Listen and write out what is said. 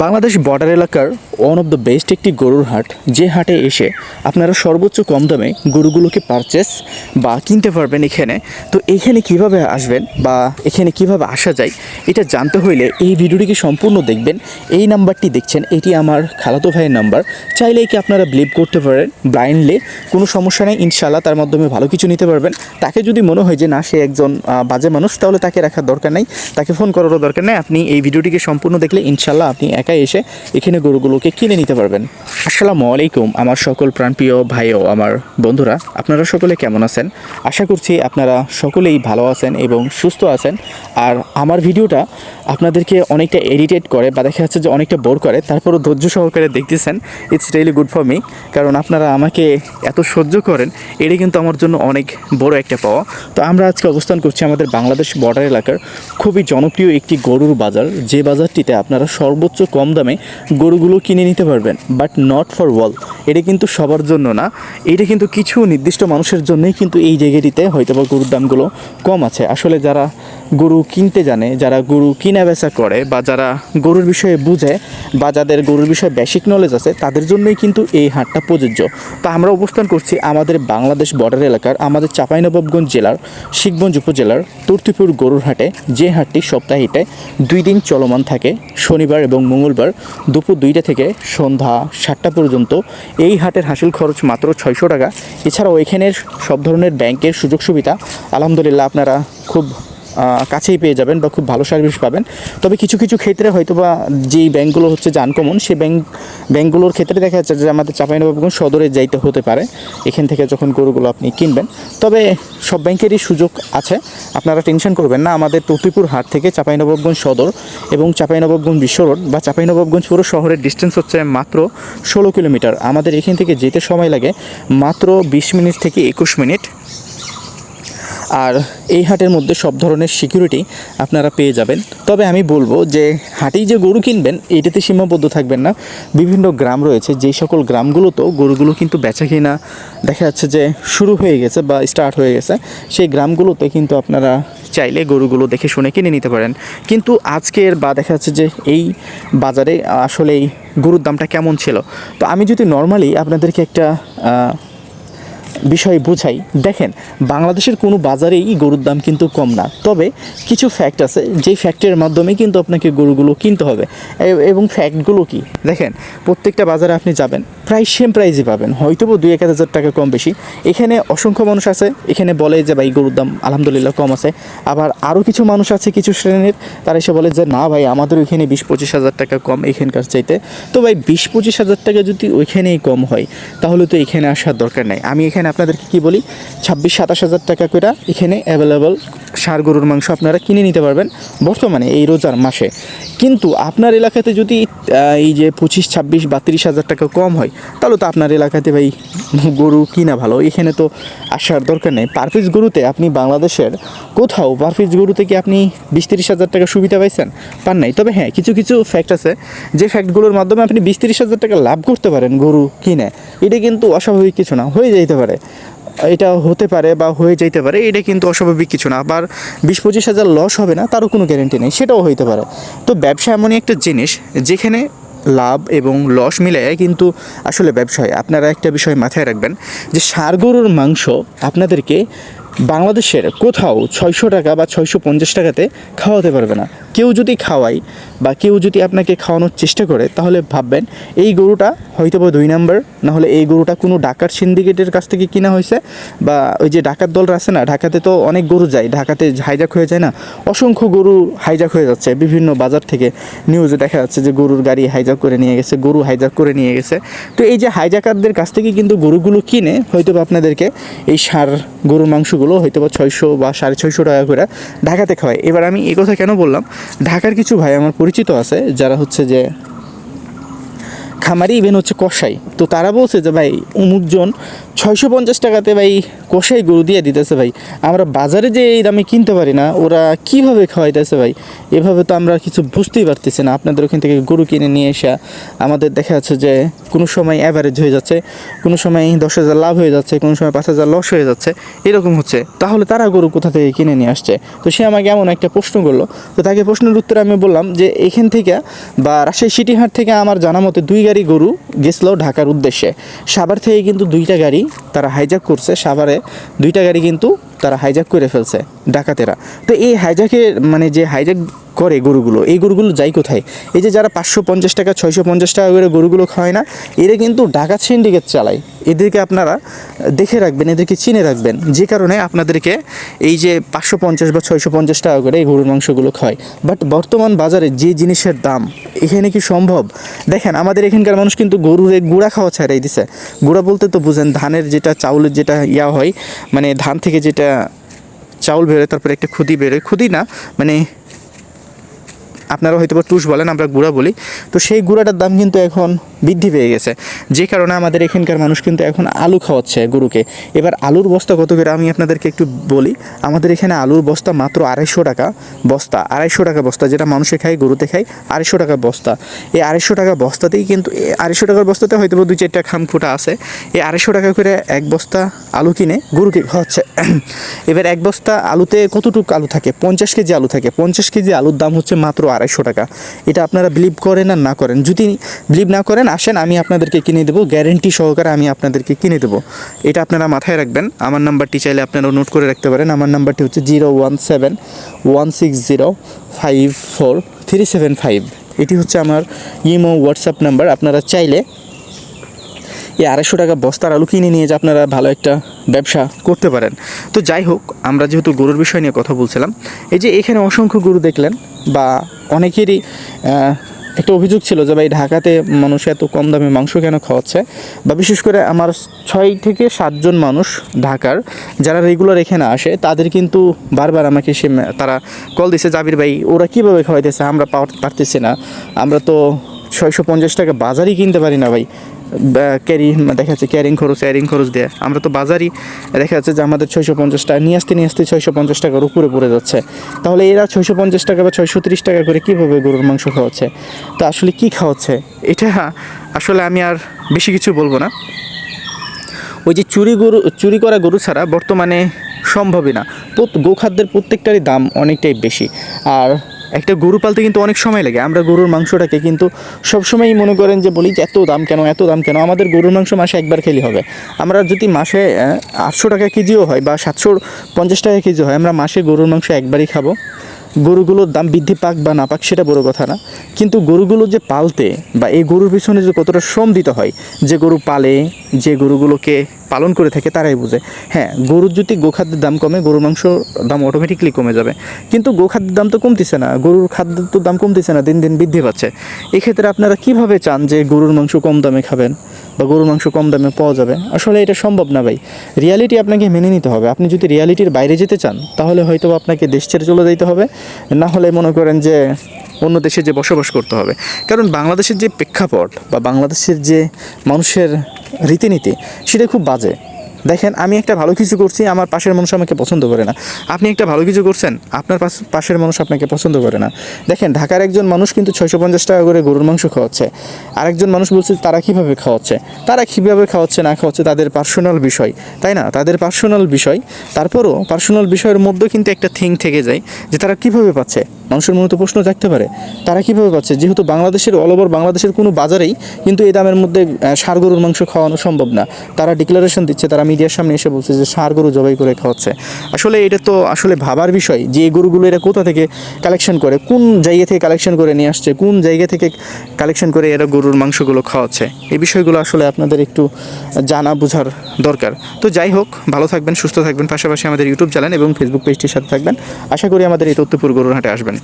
Bangladesh border এলাকার one of the best একটি গরুর হাট। যে হাটে এসে আপনারা সর্বোচ্চ কম দামে গরুগুলোকে পারচেস বা কিনতে পারবেন এখানে। তো এখানে কীভাবে আসবেন বা এখানে কীভাবে আসা যায়, এটা জানতে হইলে এই ভিডিওটিকে সম্পূর্ণ দেখবেন। এই নাম্বারটি দেখছেন, এটি আমার খালাতো ভাইয়ের নাম্বার। চাইলে কি আপনারা বিলিভ করতে পারেন ব্লাইন্ডলি কোনো সমস্যা নেই ইনশাল্লাহ তার মাধ্যমে ভালো কিছু নিতে পারবেন। তাকে যদি মনে হয় যে না, সে একজন বাজে মানুষ, তাহলে তাকে রাখার দরকার নেই। তাকে ফোন করারও দরকার নেই। আপনি এই ভিডিওটিকে সম্পূর্ণ দেখলে ইনশাল্লাহ আপনি একাই এসে এখানে গরুগুলোকে কিনে নিতে পারবেন। আসসালামু আলাইকুম, আমার সকল প্রাণপ্রিয় ভাইও আমার বন্ধুরা, আপনারা সকলে কেমন আছেন? আশা করছি আপনারা সকলেই ভালো আছেন এবং সুস্থ আছেন। আর আমার ভিডিওটা আপনাদেরকে অনেকটা এডিটেড করে বা দেখা যাচ্ছে যে অনেকটা বোর করে, তারপরও ধৈর্য সহকারে দেখতেছেন। It's really good for me কারণ আপনারা আমাকে এত সহ্য করেন এটি কিন্তু আমার জন্য অনেক বড় একটা পাওয়া। তো আমরা আজকে অবস্থান করছি আমাদের বাংলাদেশ বর্ডার এলাকার খুবই জনপ্রিয় একটি গরুর বাজার, যে বাজারটিতে আপনারা সর্বোচ্চ কম দামে গরুগুলো কিনে নিতে পারবেন বাট নট ফর ওয়াল এটা কিন্তু সবার জন্য না। এটা কিন্তু কিছু নির্দিষ্ট মানুষের জন্যই কিন্তু এই জায়গাটিতে হয়তো বা গরুর দামগুলো কম আছে। আসলে যারা গরু কিনতে জানে, যারা গরু কিনা বেচা করে বা যারা গরুর বিষয়ে বুঝে বা যাদের গরুর বিষয়ে বেসিক নলেজ আছে, তাদের জন্যই কিন্তু এই হাটটা প্রযোজ্য। তো আমরা অবস্থান করছি আমাদের বাংলাদেশ বর্ডার এলাকার, আমাদের চাঁপাইনবাবগঞ্জ জেলার, শিখগঞ্জ উপজেলার তুর্তিপুর গরুর হাটে। যে হাটটি সপ্তাহিতে দুই দিন চলমান থাকে, শনিবার এবং মঙ্গলবার দুপুর দুইটা থেকে সন্ধ্যা সাতটা পর্যন্ত। এই হাটের হাসিল খরচ মাত্র ছয়শো টাকা। এছাড়াও এখানের সব ধরনের ব্যাংকের সুযোগ সুবিধা, আলহামদুলিল্লাহ আপনারা খুব কাছেই পেয়ে যাবেন বা খুব ভালো সার্ভিস পাবেন। তবে কিছু কিছু ক্ষেত্রে হয়তো বা যেই ব্যাঙ্কগুলো হচ্ছে আনকমন সেই ব্যাঙ্ক ব্যাঙ্কগুলোর ক্ষেত্রে দেখা যাচ্ছে যে আমাদের চাঁপাইনবাবগঞ্জ সদরে যাইতে হতে পারে। এখান থেকে যখন গরুগুলো আপনি কিনবেন। তবে সব ব্যাংকেরই সুযোগ আছে। আপনারা টেনশন করবেন না, আমাদের তৌতিপুর হাট থেকে চাঁপাইনবাবগঞ্জ সদর এবং চাঁপাইনবাবগঞ্জ বিশ্ব রোড বা চাঁপাইনবাবগঞ্জ পুরো শহরের ডিস্টেন্স হচ্ছে মাত্র ষোলো কিলোমিটার। আমাদের এখান থেকে যেতে সময় লাগে মাত্র বিশ মিনিট থেকে একুশ মিনিট আর এই হাটের মধ্যে সব ধরনের সিকিউরিটি আপনারা পেয়ে যাবেন। তবে আমি বলব যে হাটেই যে গরু কিনবেন, এটাতে সীমাবদ্ধ থাকবেন না। বিভিন্ন গ্রাম রয়েছে যেই সকল গ্রামগুলোতেও গরুগুলো কিন্তু বেচা কিনা দেখা যাচ্ছে যে শুরু হয়ে গেছে বা স্টার্ট হয়ে গেছে। সেই গ্রামগুলোতে কিন্তু আপনারা চাইলে গরুগুলো দেখে শুনে কিনে নিতে পারেন। কিন্তু আজকের বা দেখা যাচ্ছে যে এই বাজারে আসলে এই গরুর দামটা কেমন ছিল? তো আমি যদি নর্মালি আপনাদেরকে একটা বিষয় বোঝাই। দেখেন, বাংলাদেশের কোনো বাজারেই গরুর দাম কিন্তু কম না। তবে কিছু ফ্যাক্ট আছে, যেই ফ্যাক্টের মাধ্যমে কিন্তু আপনাকে গরুগুলো কিনতে হবে। এবং ফ্যাক্টগুলো কি? দেখেন, প্রত্যেকটা বাজারে আপনি যাবেন, প্রায় সেম প্রাইজই পাবেন হয়তো দুই এক হাজার টাকা কম বেশি। এখানে অসংখ্য মানুষ আছে, এখানে বলে যে, ভাই, গরুর দাম আলহামদুলিল্লাহ কম আছে। আবার আরও কিছু মানুষ আছে, কিছু শ্রেণির, তারা এসে বলে যে, না ভাই, আমাদের ওইখানে বিশ পঁচিশ হাজার টাকা কম এখানকার চাইতে। তো ভাই বিশ পঁচিশ হাজার টাকা যদি ওইখানেই কম হয়, তাহলে তো এখানে আসার দরকার নাই। আমি এখানে আপনাদেরকে কি বলি, ছাব্বিশ, সাতাশ হাজার টাকা করে এখানে অ্যাভেলেবল সার গরুর মাংস আপনারা কিনে নিতে পারবেন বর্তমানে এই রোজার মাসে। কিন্তু আপনার এলাকাতে যদি এই যে পঁচিশ, ছাব্বিশ বা তিরিশ হাজার টাকা কম হয়, তাহলে তো আপনার এলাকাতে ভাই গরু কিনা ভালো। এখানে তো আসার দরকার নেই। পার পিস গরুতে আপনি বাংলাদেশের কোথাও পার পিস গরুতে কি আপনি বিশ, তিরিশ হাজার টাকা সুবিধা পাইছেন? পান নাই। তবে হ্যাঁ কিছু কিছু ফ্যাক্ট আছে। যে ফ্যাক্টগুলোর মাধ্যমে আপনি বিশ, তিরিশ হাজার টাকা লাভ করতে পারেন গরু কিনে, এটা কিন্তু অস্বাভাবিক কিছু না, হয়ে যাইতে পারে। এটা হতে পারে বা হয়ে যেতে পারে, এটা কিন্তু অস্বাভাবিক কিছু না। আবার বিশ পঁচিশ হাজার লস হবে না, তারও কোনো গ্যারেন্টি নেই, সেটাও হইতে পারে। তো ব্যবসা এমনই একটা জিনিস, যেখানে লাভ এবং লস মিলে কিন্তু আসলে ব্যবসায় আপনারা একটা বিষয় মাথায় রাখবেন যে ষাঁড় গরুর মাংস আপনাদেরকে বাংলাদেশের কোথাও ছয়শো টাকা বা ছয়শো পঞ্চাশ টাকাতে খাওয়াতে পারবে না। কেউ যদি খাওয়াই বা কেউ যদি আপনাকে খাওয়ানোর চেষ্টা করে, তাহলে ভাববেন এই গরুটা হয়তো বা দুই নাম্বার, নাহলে এই গরুটা কোনো ডাকাত সিন্ডিকেটের কাছ থেকে কিনা হয়েছে বা ওই যে ডাকাত দলরা আছে না, ঢাকাতে তো অনেক গরু যায়, ঢাকাতে হাইজাক হয়ে যায় না, অসংখ্য গরু হাইজাক হয়ে যাচ্ছে। বিভিন্ন বাজার থেকে নিউজে দেখা যাচ্ছে যে গরুর গাড়ি হাইজাক করে নিয়ে গেছে, গরু হাইজাক করে নিয়ে গেছে। তো এই যে হাইজাকারদের কাছ থেকে কিন্তু গরুগুলো কিনে, হয়তো আপনাদেরকে এই সার গরুর মাংসগুলো হয়তো বা ছয়শো বা সাড়ে ছয়শো টাকা করে ঢাকাতে খাওয়ায়। এবার আমি এই কথা কেন বললাম? ঢাকার কিছু ভাই আমার পরিচিত আছে, যারা হচ্ছে যে খামারি ইভেন হচ্ছে কষাই তো তারা বলছে যে, ভাই, অমুকজন ছয়শো পঞ্চাশ টাকাতে ভাই কষাই গরু দিয়ে দিতেছে ভাই। আমরা বাজারে যে এই দামে কিনতে পারি না, ওরা কীভাবে খাওয়াইতেছে ভাই? এভাবে তো আমরা কিছু বুঝতেই পারতেছি না। আপনাদের ওখান থেকে গরু কিনে নিয়ে এসে আমাদের দেখা যাচ্ছে যে কোনো সময় অ্যাভারেজ হয়ে যাচ্ছে, কোনো সময় দশ হাজার লাভ হয়ে যাচ্ছে, কোনো সময় পাঁচ হাজার লস হয়ে যাচ্ছে, এরকম হচ্ছে। তাহলে তারা গরু কোথা থেকে কিনে নিয়ে আসছে? তো সে আমাকে এমন একটা প্রশ্ন করল। তো তাকে প্রশ্নের উত্তরে আমি বললাম যে এখান থেকে বা রাজশাহী সিটিহাট থেকে আমার জানা মতে দুই গাড়ি গরু গেছিল ঢাকার উদ্দেশ্যে। সাভার থেকে কিন্তু দুইটা গাড়ি তারা হাইজ্যাক করছে। সাভারে দুইটা গাড়ি কিন্তু তারা হাইজ্যাক করে ফেলছে ডাকাতেরা। তো এই হাইজ্যাকের মানে যে হাইজ্যাক করে গরুগুলো। এই গরুগুলো যাই কোথায়? এই যে যারা পাঁচশো পঞ্চাশ টাকা, ছয়শো পঞ্চাশ টাকা করে গরুগুলো খাওয়ায় না, এরা কিন্তু ডাকাত সিন্ডিকেট চালায়। এদেরকে আপনারা দেখে রাখবেন, এদেরকে চিনে রাখবেন। যে কারণে আপনাদেরকে এই যে পাঁচশো পঞ্চাশ বা ছয়শো পঞ্চাশ টাকা করে এই গরুর মাংসগুলো খায়। বাট বর্তমান বাজারে যে জিনিসের দাম, এখানে কি সম্ভব? দেখেন, আমাদের এখানকার মানুষ কিন্তু গরুর গুঁড়া খাওয়া ছাড়াই দিছে। গুঁড়া বলতে তো বুঝেন, ধানের যেটা চাউলের যেটা ইয়া হয় মানে ধান থেকে যেটা চাউল বেরোয়, তারপরে একটা খুদি বেরোয়। খুদি না মানে আপনারা হয়তো বা টুস বলেন, আমরা গুঁড়া বলি। তো সেই গুঁড়াটার দাম কিন্তু এখন বৃদ্ধি পেয়ে গেছে। যে কারণে আমাদের এখানকার মানুষ কিন্তু এখন আলু খাওয়াচ্ছে গরুকে। এবার আলুর বস্তা কত করে আমি আপনাদেরকে একটু বলি। আমাদের এখানে আলুর বস্তা মাত্র আড়াইশো টাকা বস্তা, আড়াইশো টাকা বস্তা, যেটা মানুষে খায়, গরুতে খায়, আড়াইশো টাকা বস্তা। এই আড়াইশো টাকা বস্তাতেই কিন্তু আড়াইশো টাকার বস্তাতে হয়তো দুই চারটা খাম ফুটা আছে। এই আড়াইশো টাকা করে এক বস্তা আলু কিনে গরুকে খাওয়াচ্ছে। এবার এক বস্তা আলুতে কতটুকু আলু থাকে? পঞ্চাশ কেজি আলু থাকে। পঞ্চাশ কেজি আলুর দাম হচ্ছে মাত্র আড়াইশো টাকা। এটা আপনারা বিলিভ করেন আর না করেন। যদি বিলিভ না করেন, আসেন, আমি আপনাদেরকে কিনে দেবো। গ্যারেন্টি সহকারে আমি আপনাদেরকে কিনে দেবো। এটা আপনারা মাথায় রাখবেন। আমার নাম্বারটি চাইলে আপনারা নোট করে রাখতে পারেন। আমার নাম্বারটি হচ্ছে zero one seven one six zero five four three seven five এটি হচ্ছে আমার ইমো হোয়াটসঅ্যাপ নাম্বার আপনারা চাইলে এই আড়াইশো টাকা বস্তার আলু কিনে নিয়ে যে আপনারা ভালো একটা ব্যবসা করতে পারেন। তো যাই হোক, আমরা যেহেতু গরুর বিষয় নিয়ে কথা বলছিলাম, এই যে এখানে অসংখ্য গরু দেখলেন বা অনেকেরই একটা অভিযোগ ছিল যে, ভাই, ঢাকাতে মানুষ এত কম দামে মাংস কেন খাওয়াচ্ছে? বা বিশেষ করে আমার ছয় থেকে সাতজন মানুষ ঢাকার, যারা রেগুলার এখানে আসে, তাদের কিন্তু বারবার আমাকে সে তারা কল দিছে জাবির ভাই, ওরা কীভাবে খাওয়াইতেছে? আমরা পারতেছি না। আমরা তো ছয়শো পঞ্চাশ টাকা বাজারই কিনতে পারি না, ভাই। ক্যারি দেখা যাচ্ছে ক্যারিং খরচ ক্যারিং খরচ দেয়। আমরা তো বাজারই, দেখা যাচ্ছে যে আমাদের ছয়শো পঞ্চাশ টাকা, নিয়ে আসতে নিয়ে আসতে ছয়শো পঞ্চাশ টাকার উপরে পড়ে যাচ্ছে। তাহলে এরা ছয়শো পঞ্চাশ টাকা বা ছয়শো তিরিশ টাকা করে কীভাবে গরুর মাংস খাওয়াচ্ছে? তো আসলে কি খাওয়াচ্ছে? এটা আসলে আমি আর বেশি কিছু বলব না। ওই যে চুরি গরু, চুরি করা গরু ছাড়া বর্তমানে সম্ভবই না। গোখাদ্যের প্রত্যেকটারই দাম অনেকটাই বেশি। আর একটা গরু পালতে কিন্তু অনেক সময় লাগে। আমরা গরুর মাংসটাকে কিন্তু সবসময়ই মনে করেন যে বলি যে এত দাম কেন, এত দাম কেন? আমাদের গরুর মাংস মাসে একবার খেলে হবে। আমরা যদি মাসে আটশো টাকা কেজিও হয় বা সাতশো পঞ্চাশ টাকা কেজি হয়, আমরা মাসে গরুর মাংস একবারই খাব। গরুগুলোর দাম বৃদ্ধি পাক বা না পাক সেটা বড় কথা না। কিন্তু গরুগুলো যে পালতে বা এই গরুর পিছনে যে কতটা শ্রম দিতে হয়, যে গরু পালে, যে গরুগুলোকে পালন করে থাকে তারাই বুঝে। হ্যাঁ গরুর যদি গোখাদ্যের দাম কমে, গরুর মাংস দাম অটোমেটিকলি কমে যাবে। কিন্তু গোখাদ্যের দাম তো কমতেছে না, গরুর খাদ্যের তো দাম কমতেছে না, দিন দিন বৃদ্ধি পাচ্ছে। এক্ষেত্রে আপনারা কীভাবে চান যে গরুর মাংস কম দামে খাবেন বা গরুর মাংস কম দামে পাওয়া যাবে? আসলে এটা সম্ভব না ভাই। রিয়ালিটি আপনাকে মেনে নিতে হবে। আপনি যদি রিয়ালিটির বাইরে যেতে চান, তাহলে হয়তো আপনাকে দেশ ছেড়ে চলে যেতে হবে। না হলে মনে করেন যে অন্য দেশে যে বসবাস করতে হবে। কারণ বাংলাদেশের যে প্রেক্ষাপট বা বাংলাদেশের যে মানুষের রীতিনীতি, সেটা খুব বাজে। দেখেন, আমি একটা ভালো কিছু করছি, আমার পাশের মানুষ আমাকে পছন্দ করে না। আপনি একটা ভালো কিছু করছেন, আপনার পাশ- পাশের মানুষ আপনাকে পছন্দ করে না। দেখেন, ঢাকার একজন মানুষ কিন্তু ছয়শো পঞ্চাশ টাকা করে গরুর মাংস খাওয়াচ্ছে। আরেকজন মানুষ বলছে, তারা কীভাবে খাওয়াচ্ছে? তারা কীভাবে খাওয়াচ্ছে, না খাওয়াচ্ছে, তাদের পার্সোনাল বিষয়। তাই না? তাদের পার্সোনাল বিষয়। তারপরও পার্সোনাল বিষয়ের মধ্যে কিন্তু একটা থিং থেকে যায়, যে তারা কীভাবে পাচ্ছে? মানুষের মনে তো প্রশ্ন থাকতে পারে, তারা কীভাবে পাচ্ছে? যেহেতু বাংলাদেশের অল ওভার বাংলাদেশের কোনো বাজারেই কিন্তু এই দামের মধ্যে সার গরুর মাংস খাওয়ানো সম্ভব না। তারা ডিক্লারেশন দিচ্ছে, তারা মিডিয়ার সামনে এসে বলছে যে সার গরু জবাই করে খাওয়াচ্ছে। আসলে এটা তো আসলে ভাবার বিষয় যে এই গরুগুলো এরা কোথা থেকে কালেকশন করে, কোন জায়গা থেকে কালেকশন করে নিয়ে আসছে, কোন জায়গা থেকে কালেকশন করে এরা গরুর মাংসগুলো খাওয়াচ্ছে, এই বিষয়গুলো আসলে আপনাদের একটু জানা বোঝার দরকার। তো যাই হোক, ভালো থাকবেন, সুস্থ থাকবেন, পাশাপাশি আমাদের ইউটিউব চ্যানেল এবং ফেসবুক পেজটির সাথে থাকবেন। আশা করি আমাদের এই তথ্যপুর গরুর হাটে আসবেন।